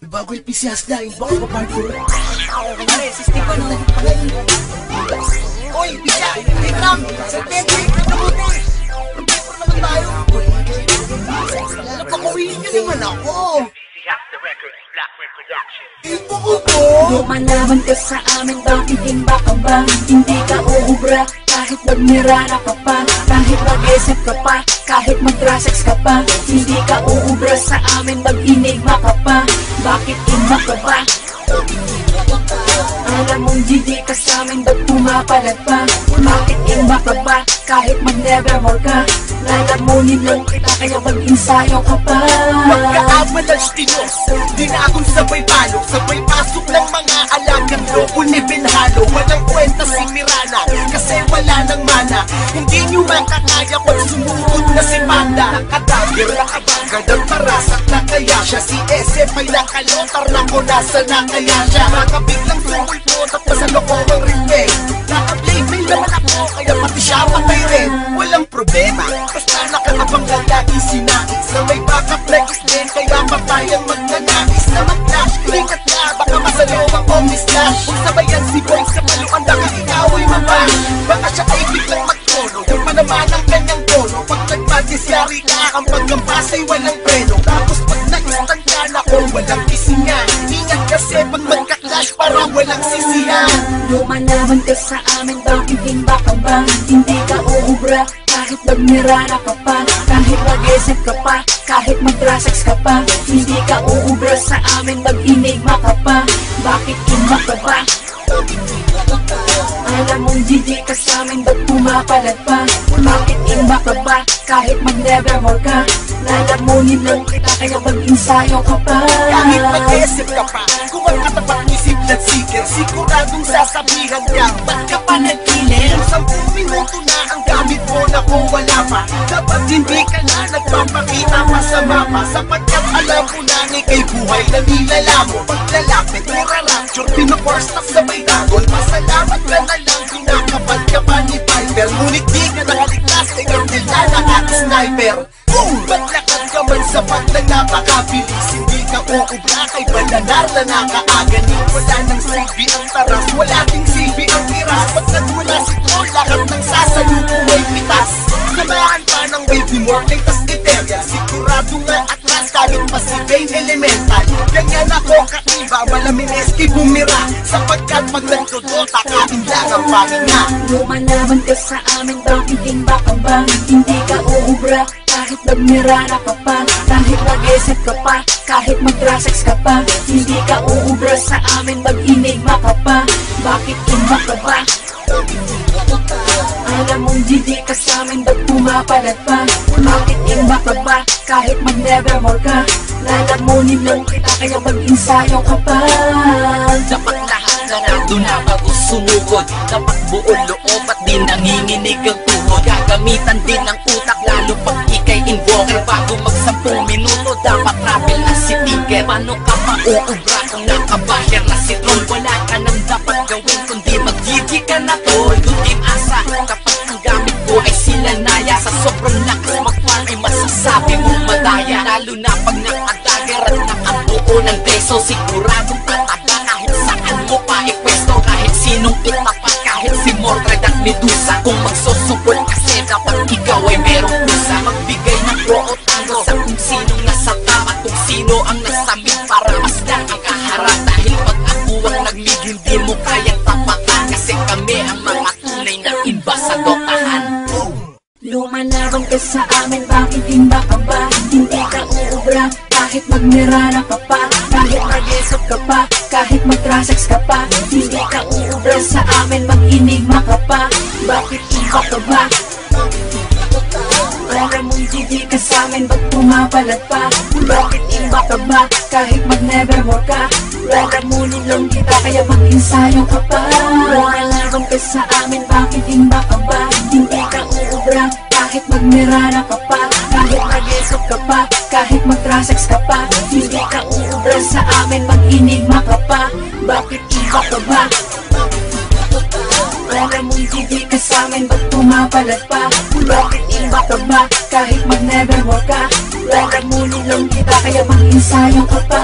Bago yung PC Hasday, baka pa part 4. Pare, system ko no. Oy, Bisha! Sa Pedro, nabuti! Paper naman tayo! Napakuwiin niyo naman ako! Ito ko to! Lumalaban ka sa amin, bakit timba ka ba? Hindi ka uubra, kahit magmirara ka pa Kahit mag-isip ka pa, kahit mag-trasex ka pa Hindi ka uubra sa amin, mag-inigma ka pa ba't pumapalag pa? Bakit iba ka ba? Kahit mag-nevermore ka Lalamunin lang kita, kaya mag-ensayo ka pa. Magkaamalas tinos Di na akong sabay palo. Sabay pasok ng mga alagang loko ni Benhalo Walang kwenta si Mirana. Kasi wala nang mana. Hindi nyo makakaya pag sumurot na si Panda Nakadagger, nakabangad ang parasak na kaya siya. Si SF ay nakalotar na ko nasa na kaya siya. Nakabiglang sumul po Kaya papayang magnanakis Na mag-flash Ingat ka baka masalubang ko mislash Kung sabayan si Boy sa paluan Baka ikaw ay mabash Baka siya ay biglang magtono Yung pa naman ang kanyang tono. Pag nagpatis yari ka Ang pagkampas ay walang preno. Tapos pag na-instant ka na ko Walang kisingan. Ingat kasi pag magka-clash Parang walang sisihan. Lumalaban ka sa amin, bakit timba ka ba? Hindi ka uubra, kahit magmirara ka pa Kahit mag-isip ka pa, kahit mag-trasex ka pa Hindi ka uubra sa amin, mag-inigma ka pa Bakit iba ka ba? Alam mong GG ka sa amin, ba't pumapalag pa? Bakit ka ba? Kahit mag-nevermore ka Lalamunin lang kita, kaya mag-ensayo ka pa. Kahit mag-isip ka pa Kung ang katapat isip na seeker Siguradong sasabihan ka Ba't ka pa nag-killer? Sampung minuto na ang gamit mo na kung wala pa. Dapat hindi ka na nagpapakita pa. Sa mapa Sapagkat alam ko na ni kay buhay na nilalamo Paglalapit, nira-rapture, pinaporstop sa may dagon Pasalamat ka na lang kinakapal ka pa ni Piper Ngunit di ka nakaligtas kay Cartel na nakaka-sniper Boom! Maglakad ka man sa paglang napakabilis Hindi ka uubra kay bananar na nakaagani Wala nang silbi ang taras, wala ding silbi ang tiras. Pag nagmula si Troll, lahat ng sasalubong ay pitas. Samahan pa ng baby morning tas ethereal Sigurado nga atras kahit pa si Bane Elemental. Ganyan ako kaiba, malamin eski bumira. Sapagkat pag nagtodota, kain lang ang pahinga Lumalaban ka sa amin, bakit ka ba? Hindi ka uubra, kahit magmirara ka pa. Kahit mag-isip ka pa, kahit mag-trasex ka pa. Hindi ka uubra sa amin, mag-inigma ka pa? Bakit ka ba? Alam mong GG ka sa amin, ba't pumapalag pa? Bakit iba ka ba? Kahit mag-nevermore ka? Lalamunin lang kita, kaya mag-ensayo ka pa. Dapat lahat ganado na bago sumugod Dapat buong loob at di nanginginig ang tuhod. Gagamitan din ng utak lalo pag ikay invoker Bago mag 10 minuto dapat travel na si Tiger. Paano ka mauubra kung nakabahir Lalo na pag nakadagar at nakabuo ng beso. Siguradong tataga kahit saan mo pa ipwesto Kahit sinong itapat kahit si Mordred at Medusa. Kung magsusupol kasi dapat ikaw ay merong pusa Magbigay ng pro o tango sa kung sinong kahit magmirara ka pa Kahit mag-isip ka pa, kahit mag-trasex ka pa Hindi ka uubra sa amin, mag-inigma ka pa Bakit iba ka ba? Alam mong GG ka sa amin, ba't pumapalag pa? Bakit iba ka ba? Kahit mag-nevermore ka Lalamunin lang kita, kaya mag-ensayo ka pa Lumalaban ka sa amin, bakit iba ka ba? Hindi ka uubra, kahit magmirara ka pa Kahit mag-isip ka pa, kahit mag-trasex ka pa Hindi ka uubra sa amin, mag-inigma ka pa Bakit iba ka ba? Alam mong GG ka sa amin, ba't pumapalag pa? Bakit iba ka ba? Kahit mag-nevermore ka Lalamunin lang kita Kaya mag-ensayo ka pa